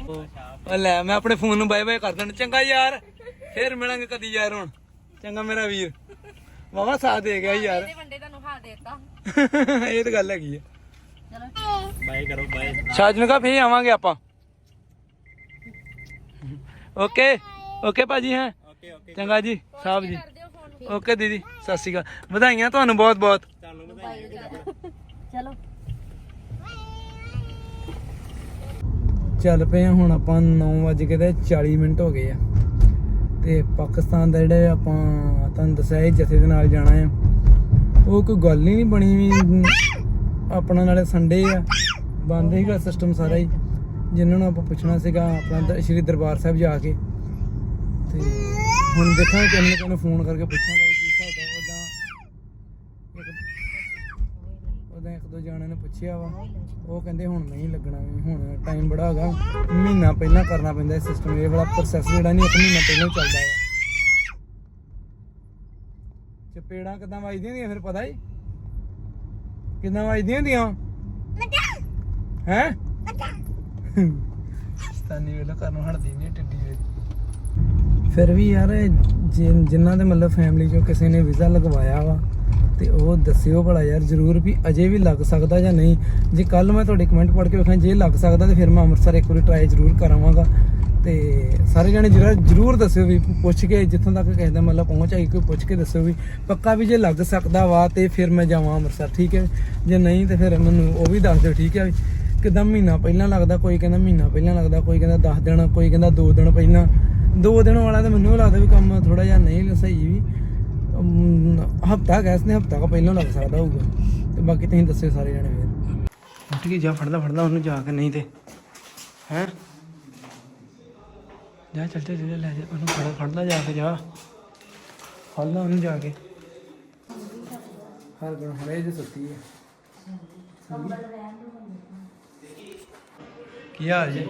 ਉਹ ਲੈ ਮੈਂ ਆਪਣੇ ਫੋਨ ਨੂੰ ਬਾਏ ਬਾਏ ਕਰ ਦੇਣਾ। ਚੰਗਾ ਯਾਰ। ਫੇਰ ਮਿਲਾਂਗੇ ਕਦੀ ਯਾਰ ਹੁਣ। ਚੰਗਾ ਮੇਰਾ ਵੀਰ। ਵਾਵਾ ਸਾਥ ਦੇ ਗਿਆ ਯਾਰ। ਤੇ ਵੰਡੇ ਤੁਹਾਨੂੰ ਖਾ ਦੇਤਾ ਇਹ ਤਾਂ ਗੱਲ ਹੈਗੀ ਆ। ਬਾਏ ਕਰੋ ਬਾਏ। ਸ਼ਾਜ ਨੂੰ ਕਹਾ ਫੇਰ ਆਵਾਂਗੇ ਆਪਾਂ। ਓਕੇ ਓਕੇ ਭਾਜੀ ਹੈ? Okay okay. ਚੰਗਾ ਜੀ ਸਾਹਿਬ ਜੀ। ਓਕੇ ਦੀਦੀ ਸਤਿ ਸ਼੍ਰੀ ਅਕਾਲ। ਵਧਾਈਆਂ ਤੁਹਾਨੂੰ ਬਹੁਤ ਬਹੁਤ। ਤੁਹਾਨੂੰ ਵਧਾਈਆਂ ਚਲੋ। ਚੱਲ ਪਏ ਆ ਹੁਣ ਆਪਾਂ 9 ਵਜੇ ਕੇ ਤੇ 40 ਮਿੰਟ ਹੋ ਗਏ ਆ। ਤੇ ਪਾਕਿਸਤਾਨ ਦਾ ਜਿਹੜਾ ਆਪਾਂ ਤੁਹਾਨੂੰ ਦੱਸਿਆ ਇਹ ਜਥੇ ਦੇ ਨਾਲ ਜਾਣਾ ਆ। ਉਹ ਕੋਈ ਗੱਲ ਹੀ ਨਹੀਂ ਬਣੀ ਵੀ ਆਪਣਾ ਨਾਲੇ ਸੰਡੇ ਆ। ਬੰਦ ਸੀਗਾ ਸਿਸਟਮ ਸਾਰਾ ਹੀ। ਜਿਨ੍ਹਾਂ ਨੂੰ ਆਪਾਂ ਪੁੱਛਣਾ ਸੀਗਾ ਆਪਣਾ ਸ਼੍ਰੀ ਦਰਬਾਰ ਸਾਹਿਬ ਜਾ ਕੇ। ਤੇ ਹੁਣ ਦੇਖਾਂਗੇ ਕਿੰਨੇ ਕਿੰਨੇ ਫੋਨ ਕਰਕੇ ਪੁੱਛਾਂਗਾ ਵੀ ਕੀ ਹਿਸਾਬ ਦਾ ਉਹਦਾ ਉਹਦਾ ਇੱਕ ਦੋ ਜਾਣਿਆਂ ਨੇ ਪੁੱਛਿਆ ਵਾ। ਉਹ ਕਹਿੰਦੇ ਹੁਣ ਨਹੀਂ ਲੱਗਣਾ ਵੀ ਹੁਣ ਟਾਈਮ ਬੜਾ ਹੈਗਾ। ਮਹੀਨਾ ਪਹਿਲਾਂ ਕਰਨਾ ਪੈਂਦਾ ਇਹ ਸਿਸਟਮ ਇਹ ਵਾਲਾ ਪ੍ਰੋਸੈਸ ਜਿਹੜਾ ਨਹੀਂ ਇੱਕ ਮਹੀਨਾ ਪਹਿਲਾਂ ਚੱਲਦਾ ਹੈ ਚਪੇੜਾਂ ਕਿਦਾਂ ਵੱਜਦੀਆਂ ਹੁੰਦੀਆਂ ਫਿਰ ਪਤਾ ਹੀ? ਕਿਦਾਂ ਵੱਜਦੀਆਂ ਹੁੰਦੀਆਂ? ਹੈ? ਸਤਾਨੀ ਵੇਲੇ ਕਰਨ ਹਟਦੀ ਨਹੀਂ ਟਿੱਡੀ ਵੇ ਫਿਰ ਵੀ ਯਾਰ, ਜਿ- ਜਿਨ੍ਹਾਂ ਦੇ ਮਤਲਬ ਫੈਮਿਲੀ ਚੋਂ ਕਿਸੇ ਨੇ ਵੀਜ਼ਾ ਲਗਵਾਇਆ ਵਾ, ਤੇ ਉਹ ਦੱਸਿਓ ਭਲਾ ਯਾਰ ਜ਼ਰੂਰ ਵੀ ਅਜੇ ਵੀ ਲੱਗ ਸਕਦਾ ਜਾਂ ਨਹੀਂ। ਜੇ ਕੱਲ ਮੈਂ ਤੁਹਾਡੇ ਕਮੈਂਟ ਪੜ੍ਹ ਕੇ ਵੇਖਾਂ, ਜੇ ਲੱਗ ਸਕਦਾ ਤੇ ਫਿਰ ਮੈਂ ਅੰਮ੍ਰਿਤਸਰ ਇੱਕ ਵਾਰੀ ਟਰਾਈ ਜ਼ਰੂਰ ਕਰਾਵਾਂਗਾ। ਤੇ ਸਾਰੇ ਜਣੇ ਜਰਾ ਜ਼ਰੂਰ ਦੱਸਿਓ ਵੀ, ਪੁੱਛ ਕੇ ਜਿੱਥੋਂ ਤੱਕ ਕਿਸੇ ਦਾ ਮਤਲਬ ਪਹੁੰਚ ਆਈ, ਕੋਈ ਪੁੱਛ ਕੇ ਦੱਸਿਓ ਵੀ, ਪੱਕਾ ਵੀ ਜੇ ਲੱਗ ਸਕਦਾ ਵਾ ਤੇ ਫਿਰ ਮੈਂ ਜਾਵਾਂ ਅੰਮ੍ਰਿਤਸਰ, ਠੀਕ ਹੈ? ਜੇ ਨਹੀਂ ਤੇ ਫਿਰ ਮੈਨੂੰ ਉਹ ਵੀ ਦੱਸ ਦਿਓ, ਠੀਕ ਹੈ ਕਿਦਾਂ ਮਹੀਨਾ ਪਹਿਲਾਂ ਲੱਗਦਾ, ਕੋਈ ਕਹਿੰਦਾ ਮਹੀਨਾ ਪਹਿਲਾਂ ਲੱਗਦਾ, ਕੋਈ ਕਹਿੰਦਾ 10 ਦਿਨ, ਕੋਈ ਕਹਿੰਦਾ 2 ਦਿਨ ਪਹਿਲਾਂ। 2 ਦਿਨ ਵਾਲਾ ਤਾਂ ਮੈਨੂੰ ਲੱਗਦਾ ਵੀ ਕੰਮ ਥੋੜਾ ਜਿਹਾ ਨਹੀਂ ਸਹੀ ਵੀ। ਹਫਤਾ ਗੈਸ ਨੇ ਹਫਤਾ ਕੋ ਪਹਿਲਾਂ ਲੱਗ ਸਕਦਾ ਹੋਊਗਾ। ਤੇ ਬਾਕੀ ਤੁਸੀਂ ਦੱਸਿਓ ਸਾਰੇ ਜਣੇ ਫਿਰ। ਉੱਠ ਕੇ ਜਾ, ਫੜਦਾ ਫੜਦਾ ਉਹਨੂੰ ਜਾ ਕੇ, ਨਹੀਂ ਤੇ। ਹੈ? ਜਾ ਚੱਲ ਚੱਲ ਲੈ ਜਾ, ਉਹਨੂੰ ਫੜ, ਫੜਦਾ ਜਾ ਕੇ ਜਾ। ਫੜਦਾ ਉਹਨੂੰ ਜਾ ਕੇ। ਹਰ ਗੁਣ ਹਰੇ ਜੇ ਸੁੱਤੀ ਹੈ। ਕੀ ਹਾਲ ਜੀ?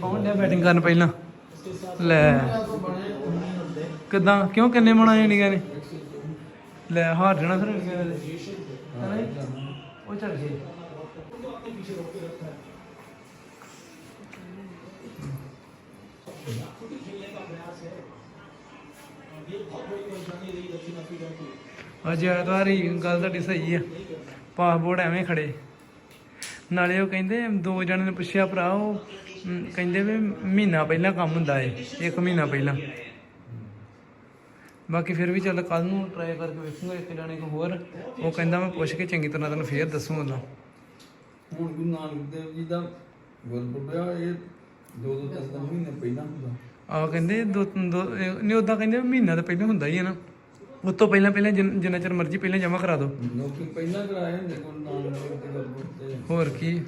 ਕੌਣ ਡਿਆ ਬੈਟਿੰਗ ਕਰਨ ਪਹਿਲਾਂ? ਲੈ। ਕਿਦਾਂ? ਕਿਉਂ ਕਿੰਨੇ ਬਣਾਏ ਇੰਡੀਆ ਨੇ? ਲੈ, ਹਾਰ ਜਾਣਾ ਫਿਰ ਇੰਡੀਆ ਨੇ ਉਹ ਚੱਲ ਗਏ ਅੱਜ ਐਤਵਾਰ ਹੀ ਗੱਲ ਤੁਹਾਡੀ ਸਹੀ ਆ। ਪਾਸਪੋਰਟ ਐਵੇਂ ਖੜੇ। ਨਾਲੇ ਉਹ ਕਹਿੰਦੇ ਦੋ ਜਣੇ ਨੇ ਪੁੱਛਿਆ ਭਰਾ ਉਹ ਕਹਿੰਦੇ ਵੀ ਮਹੀਨਾ ਪਹਿਲਾਂ ਕੰਮ ਹੁੰਦਾ ਏ ਇੱਕ ਮਹੀਨਾ ਪਹਿਲਾਂ। ਬਾਕੀ ਫਿਰ ਵੀ ਚੱਲ ਕੱਲ ਨੂੰ ਟਰਾਈ ਕਰਕੇ ਵੇਖੂੰਗਾ ਇੱਕ ਜਣੇ ਕੋ ਹੋਰ। ਉਹ ਕਹਿੰਦਾ ਮੈਂ ਪੁੱਛ ਕੇ ਚੰਗੀ ਤਰ੍ਹਾਂ ਤੈਨੂੰ ਫੇਰ ਦੱਸੂ ਹੁਣ ਗੁਰੂ ਨਾਨਕ ਦੇਵ ਜੀ ਦਾ ਗੁਰਪੁਰਬ ਆ ਇਹ ਦੋ ਦੋ ਤਿੰਨ ਤਿੰਨ ਮਹੀਨੇ ਪਹਿਲਾਂ ਹੁੰਦਾ। ਆ ਕਹਿੰਦੇ ਦੋ ਦੋ ਇਹ- ਨਹੀਂ ਉਦਾਂ ਕਹਿੰਦੇ ਮਹੀਨਾ ਤਾਂ ਪਹਿਲਾਂ ਹੁੰਦਾ ਹੀ ਹੈ ਨਾ। ਉਸ ਤੋਂ ਪਹਿਲਾਂ ਪਹਿਲਾਂ ਜਿੰਨ- ਜਿੰਨਾ ਚਿਰ ਮਰਜ਼ੀ ਪਹਿਲਾਂ ਜਮ੍ਹਾਂ ਕਰਾ ਦਿਓ। ਲੋਕੀ ਪਹਿਲਾਂ ਕਰਾਏ ਹੁੰਦੇ ਗੁਰੂ ਨਾਨਕ ਦੇਵ ਦੇ ਗੁਰਪੁਰਬ ਤੇ। ਹੋਰ ਕੀ?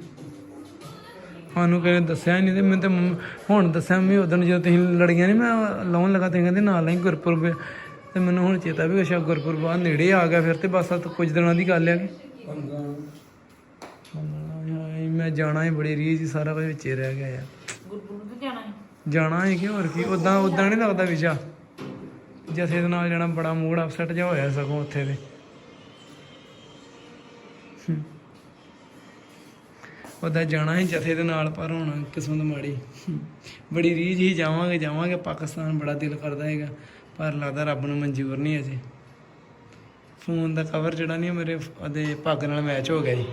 ਸਾਨੂੰ ਨੇ ਦੱਸਿਆ ਹੀ ਨਹੀਂ ਤੇ ਮੈਂ ਤੇ ਮੰਮ- ਹੁਣ ਦੱਸਿਆ ਮੈਂ ਉਦੋਂ ਜਦੋਂ ਤੁਸੀਂ ਲੜੀਆਂ ਨਹੀਂ ਮੈਂ ਲਾਉਣ ਲੱਗਾ ਤੇ ਕਹਿੰਦੇ ਨਾਲ ਹੀ ਗੁਰਪੁਰਬ। ਹੈ। ਤੇ ਮੈਨੂੰ ਹੁਣ ਚੇਤਾ ਵੀ ਅੱਛਾ ਗੁਰਪੁਰਬ ਆ ਨੇੜੇ ਆ ਗਿਆ ਫਿਰ ਤੇ ਬਸ ਆ ਤਾਂ ਕੁਝ ਦਿਨਾਂ ਦੀ ਗੱਲ ਹੈ ਕਿ। ਮੈਂ ਜਾਣਾ ਹੀ ਬੜੀ ਰੀਝ ਸੀ, ਸਾਰਾ ਕੁਝ ਵਿੱਚੇ ਰਹਿ ਗਿਆ ਯਾਰ। ਗੁਰਪੁਰਬ ਤੇ ਜਾਣਾ ਹੈ ਜਾਣਾ ਹੈ ਕਿ ਹੋਰ ਕੀ? ਉਦਾਂ ਉਦਾਂ ਨਹੀਂ ਲੱਗਦਾ ਵੀਜ਼ਾ। ਜਥੇ ਦੇ ਨਾਲ ਜਾਣਾ ਬੜਾ ਮੂਡ ਅਪਸੈਟ ਜਿਹਾ ਹੋਇਆ ਸਗੋਂ ਉੱਥੇ ਤੇ। ਉਹਦਾ ਜਾਣਾ ਹੀ ਜਥੇ ਦੇ ਨਾਲ ਪਰ ਹੁਣ ਕਿਸਮਤ ਮਾੜੀ। ਬੜੀ ਰੀਝ ਹੀ ਜਾਵਾਂਗੇ ਜਾਵਾਂਗੇ ਪਾਕਿਸਤਾਨ ਬੜਾ ਦਿਲ ਕਰਦਾ ਹੈਗਾ ਪਰ ਲੱਗਦਾ ਰੱਬ ਨੂੰ ਮਨਜ਼ੂਰ ਨਹੀਂ ਅਜੇ। ਫੋਨ ਦਾ ਕਵਰ ਜਿਹੜਾ ਨਹੀਂ ਮੇਰੇ ਉਹਦੇ ਪੱਗ ਨਾਲ ਮੈਚ ਹੋ ਗਿਆ ਜੀ।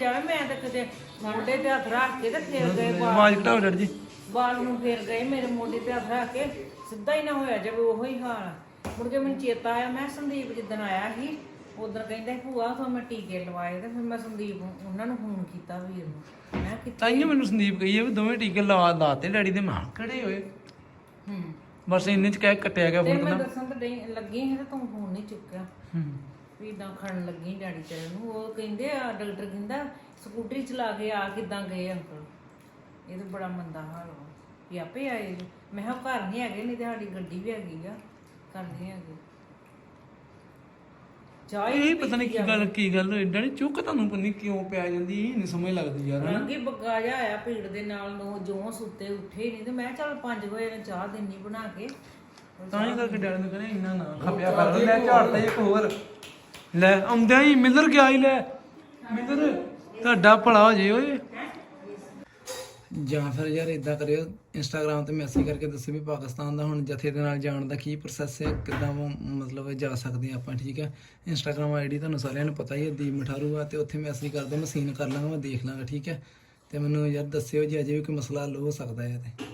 ਜਾਵੇ ਮੈਂ ਤਾਂ ਕਿਤੇ ਮੋਢੇ ਤੇ ਹੱਥ ਰੱਖ ਕੇ ਤੇ ਫੇਰ ਗਏ ਆਵਾਜ਼ ਘਟਾਓ ਡਰ ਜੀ। ਬਾਲ ਨੂੰ ਫੇਰ ਗਏ ਮੇਰੇ ਮੋਢੇ ਤੇ ਹੱਥ ਰੱਖ ਕੇ ਸਿੱਧਾ ਹੀ ਨਾ ਹੋਇਆ ਜਾਵੇ ਉਹੋ ਹੀ ਹਾਲ। ਮੁੜ ਕੇ ਮੈਨੂੰ ਚੇਤਾ ਆਇਆ ਮੈਂ ਸੰਦੀਪ ਜਿੱਦਣ ਆਇਆ ਸੀ ਉਦੋਂ ਕਹਿੰਦੇ ਭੂਆ ਤੋਂ ਮੈਂ ਟੀਕੇ ਲਵਾਏ ਤੇ ਫਿਰ ਮੈਂ ਸੰਦੀਪ ਨੂੰ- ਉਹਨਾਂ ਨੂੰ ਫੋਨ ਕੀਤਾ ਵੀਰ ਨੂੰ। ਮੈਂ ਕਿਹਾ ਤਾਈਓ ਮੈਨੂੰ ਸੰਦੀਪ ਕਹੀ ਹੈ ਵੀ ਦੋਵੇਂ ਟੀਕੇ ਲਵਾ ਲਾਤੇ ਡੈਡੀ ਦੇ ਮਾਂ ਕਿਹੜੇ ਹੋਏ? ਹੂੰ। ਬਸ ਇੰਨੇ ਚ ਕਹਿ ਕੱਟਿਆ ਗਿਆ ਤੇ ਫੋਨ ਮੈਂ ਕਹਿੰਦਾ ਦੱਸਣ ਤੇ ਡਈ- ਲੱਗੀ ਸੀ ਤੇ ਤੂੰ ਫੋਨ ਨਹੀਂ ਚੁੱਕਿਆ। ਹੂੰ। ਵੀ ਇਦਾਂ ਖੜਨ ਲੱਗੀ ਡੈਡੀ ਤੇਰੇ ਨੂੰ ਉਹ ਕਹਿੰਦੇ ਆ ਡਾਕਟਰ ਕਹਿੰਦਾ ਸਕੂਟਰੀ ਚਲਾ ਕੇ ਆ ਕਿਦਾਂ ਗਏ ਅੰਕਲ? ਇਹ ਤਾਂ ਬੜਾ ਮੰਦਾ ਹਾਲ ਵਾ। ਵੀ ਆਪੇ ਆਏ ਜੀ। ਮੈਂ ਕਿਹਾ ਘਰ ਨਹੀਂ ਹੈਗੇ ਨਹੀਂ ਤੇ ਸਾਡੀ ਗੱਡੀ ਵੀ ਹੈਗੀ ਆ। ਘਰ ਨਹੀਂ ਹੈਗੇ ਚਾਹ ਇਹ ਪਤਾ ਨਹੀਂ ਕੀ ਗੱਲ ਕੀ ਗੱਲ ਹੋਈ। ਡੈਡੀ ਚੁੱਕ ਤੁਹਾਨੂੰ ਪਤਾ ਨਹੀਂ ਕਿਉਂ ਪਿਆ ਜਾਂਦੀ। ਇਹ ਨਹੀਂ ਸਮਝ ਲੱਗਦੀ ਯਾਰ ਹਨਾ? ਰੰਗੀ ਬੱਗਾ ਜਿਹਾ ਆਇਆ ਭੀੜ ਦੇ ਨਾਲ ਨੋ ਜੋ ਸੁੱਤੇ ਉੱਠੇ ਹੀ ਨਹੀਂ ਤੇ ਮੈਂ ਕਿਹਾ ਚੱਲ 5 ਵਜੇ ਨਾਲ ਚਾਹ ਦੇਣੀ ਬਣਾ ਕੇ। ਤਾਂ ਹੀ ਕਰਕੇ ਡੈਡੀ ਨੂੰ ਕਹਿੰਦੇ ਇੰਨਾ ਨਾ ਖਪਿਆ ਕਰ। ਲੈ ਝਾੜਦਾ ਇੱਕ ਹੋਰ। ਲੈ ਆਉਂਦਿਆਂ ਹੀ ਮਿਲਰ ਗਿਆ ਹੀ ਲੈ। ਮਿਲਰ ਤੁਹਾਡਾ ਭਲਾ ਹੋ ਜੇ ਓਏ। ਜਾਂ ਫਿਰ ਯਾਰ ਇਦਾਂ ਕਰਿਓ ਇੰਸਟਾਗ੍ਰam ਤੇ ਮੈਸੇਜ ਕਰਕੇ ਦੱਸੋ ਵੀ ਪਾਕਿਸਤਾਨ ਦਾ ਹੁਣ ਜਥੇ ਦੇ ਨਾਲ ਜਾਣ ਦਾ ਕੀ ਪ੍ਰੋਸੈਸ ਹੈ, ਕਿੱਦਾਂ ਮਤਲਬ ਜਾ ਸਕਦੇ ਆਪਾਂ, ਠੀਕ ਹੈ? ਇੰਸਟਾਗ੍ਰam ਆਈਡੀ ਤੁਹਾਨੂੰ ਸਾਰਿਆਂ ਨੂੰ ਪਤਾ ਹੀ ਹੈ, ਦੀਪ ਮਠਾਰੂ ਆ, ਤੇ ਉੱਥੇ ਮੈਸੇਜ ਕਰ ਦਿਓ, ਮੈਂ ਸੀਨ ਕਰ ਲਾਂਗਾ, ਮੈਂ ਦੇਖ ਲਾਂਗਾ, ਠੀਕ ਹੈ? ਤੇ ਮੈਨੂੰ ਯਾਰ ਦੱਸਿਓ ਜੇ ਅਜੇ ਵੀ ਕੋਈ ਮਸਲਾ ਹੱਲ ਹੋ ਸਕਦਾ ਹੈ ਤੇ